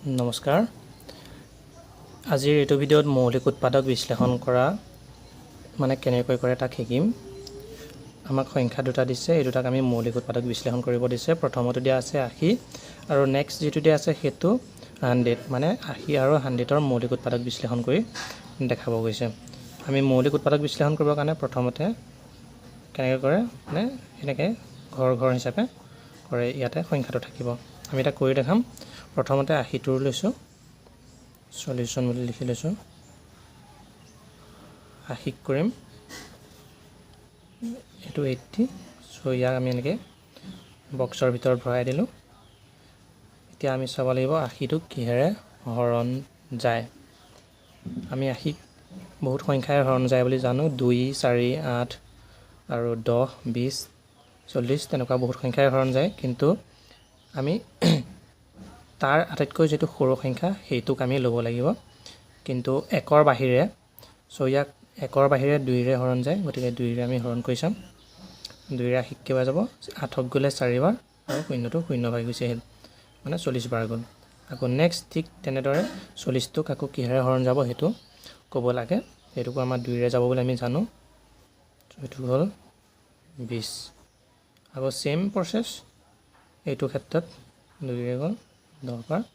নমস্কাৰ। আজিৰ এইটো ভিডিঅ'ত মৌলিক উৎপাদক বিশ্লেষণ কৰা মানে কেনেকৈ কৰে তাক শিকিম। আমাক সংখ্যা দুটা দিছে এই দুটাক আমি মৌলিক উৎপাদক বিশ্লেষণ কৰিব দিছে। প্ৰথমতে দিয়া আছে আশী আৰু নেক্সট যিটো দিয়া আছে সেইটো হাণ্ড্ৰেড মানে আশী আৰু হাণ্ড্ৰেডৰ মৌলিক উৎপাদক বিশ্লেষণ কৰি দেখাব গৈছে। আমি মৌলিক উৎপাদক বিশ্লেষণ কৰিবৰ কাৰণে প্ৰথমতে কেনেকৈ কৰে মানে এনেকৈ ঘৰ ঘৰ হিচাপে কৰে ইয়াতে সংখ্যাটো থাকিব। আমি এটা কৰি দেখাম। প্ৰথমতে আশীটোৰ লৈছোঁ। চল্লিছজন বুলি লিখি লৈছোঁ। আশীক কৰিম। এইটো এইট্টি। চ' ইয়াক আমি এনেকৈ বক্সৰ ভিতৰত ভৰাই দিলোঁ। এতিয়া আমি চাব লাগিব আশীটোক কিহেৰে হৰণ যায়। আমি আশীক বহুত সংখ্যাই হৰণ যায় বুলি জানো। দুই চাৰি আঠ আৰু দহ বিছ চল্লিছ তেনেকুৱা বহুত সংখ্যাই হৰণ যায়। কিন্তু আমি তাৰ আটাইতকৈ যিটো সৰু সংখ্যা সেইটোক আমি ল'ব লাগিব। কিন্তু একৰ বাহিৰে চ' ইয়াক একৰ বাহিৰে দুইৰে হৰণ যায় গতিকে দুইৰে আমি হৰণ কৰি চাম। দুইৰে আশীক কেইবাৰ যাব? আঠক গ'লে চাৰিবাৰ আৰু শূন্যটো শূন্য ভাগি গুচি আহিল। মানে চল্লিছ বাৰ গ'ল। আকৌ নেক্সট ঠিক তেনেদৰে চল্লিছটোক আকৌ কিহেৰে হৰণ যাব সেইটো ক'ব লাগে। সেইটোকো আমাৰ দুইৰে যাব বুলি আমি জানো। এইটো হ'ল বিছ আকৌ ছেইম প্ৰচেছ এইটো ক্ষেত্ৰত দুইৰে গ'ল দহবাৰ,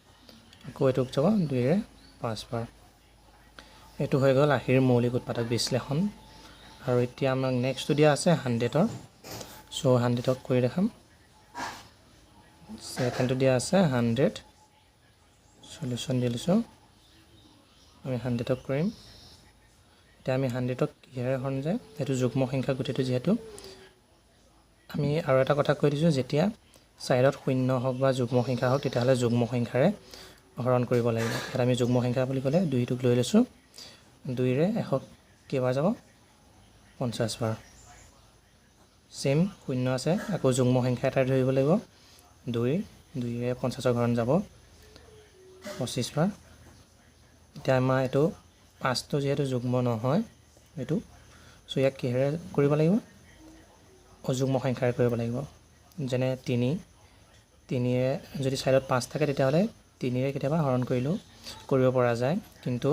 আকৌ এইটোক যাব দুইৰে পাঁচবাৰ। এইটো হৈ গ'ল আশীৰ মৌলিক উৎপাদক বিশ্লেষণ। আৰু এতিয়া আমাক নেক্সটটো দিয়া আছে হাণ্ড্ৰেডৰ। চ' হাণ্ড্ৰেডক কৰি দেখাম। ছেকেণ্ডটো দিয়া আছে হাণ্ড্ৰেড। চলিউশ্যন দি লৈছোঁ। আমি হাণ্ড্ৰেডক কৰিম। এতিয়া আমি হাণ্ড্ৰেডক কিহেৰে হৰণ যায়? সেইটো যুগ্ম সংখ্যা গোটেইটো যিহেতু। আমি আৰু এটা কথা কৈ দিছোঁ যেতিয়া চাইডত শূন্য হওক বা যুগ্ম সংখ্যা হওক তেতিয়াহ'লে যুগ্ম সংখ্যাৰে হৰণ কৰিব লাগিব। ইয়াত আমি যুগ্ম সংখ্যা বুলি ক'লে দুইটোক লৈ লৈছোঁ। দুইৰে এশক কেইবাৰ যাব? পঞ্চাছ বাৰ ছেইম শূন্য আছে। আকৌ যুগ্ম সংখ্যা এটাই ধৰিব লাগিব। দুই দুইৰে পঞ্চাছৰ হৰণ যাব। পঁচিছ বাৰ এতিয়া আমাৰ এইটো পাঁচটো যিহেতু যুগ্ম নহয় এইটো। চ' ইয়াক কিহেৰে কৰিব লাগিব? অযুগ্ম সংখ্যাৰে কৰিব লাগিব। যেনে তিনি তিনিৰে যদি ছাইডত পাঁচ থাকে তেতিয়াহ'লে তিনিৰে কেতিয়াবা হৰণ কৰিলেও কৰিব পৰা যায়। কিন্তু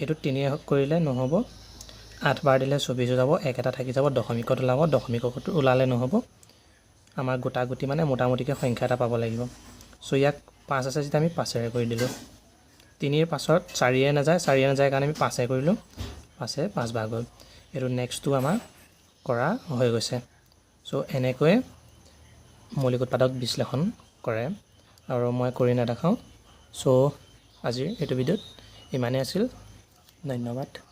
এইটোত তিনিৰে কৰিলে নহ'ব। আঠবাৰ দিলে চৌবিছ যাব, এক থাকি যাব, দশমিকত ওলাব, দশমিকত ওলালে নহ'ব। আমাৰ গোটা গুটি মানে মোটামুটিকৈ সংখ্যা এটা পাব লাগিব। চ' ইয়াক পাঁচ আছে যেতিয়া আমি পাঁচেৰে কৰি দিলোঁ। তিনিৰ পাছত চাৰিয়ে নাযায় চাৰিয়ে নাযায় কাৰণে আমি পাঁচে কৰিলোঁ। পাঁচে পাঁচবাৰ গ'ল এইটো নেক্সটটো আমাৰ কৰা হৈ গৈছে। চ' এনেকৈয়ে মৌলিক উৎপাদক বিশ্লেষণ কৰে আৰু মই কৰি নেদেখাওঁ। চ' আজিৰ এইটো ভিডিঅ'ত ইমানেই আছিল। ধন্যবাদ।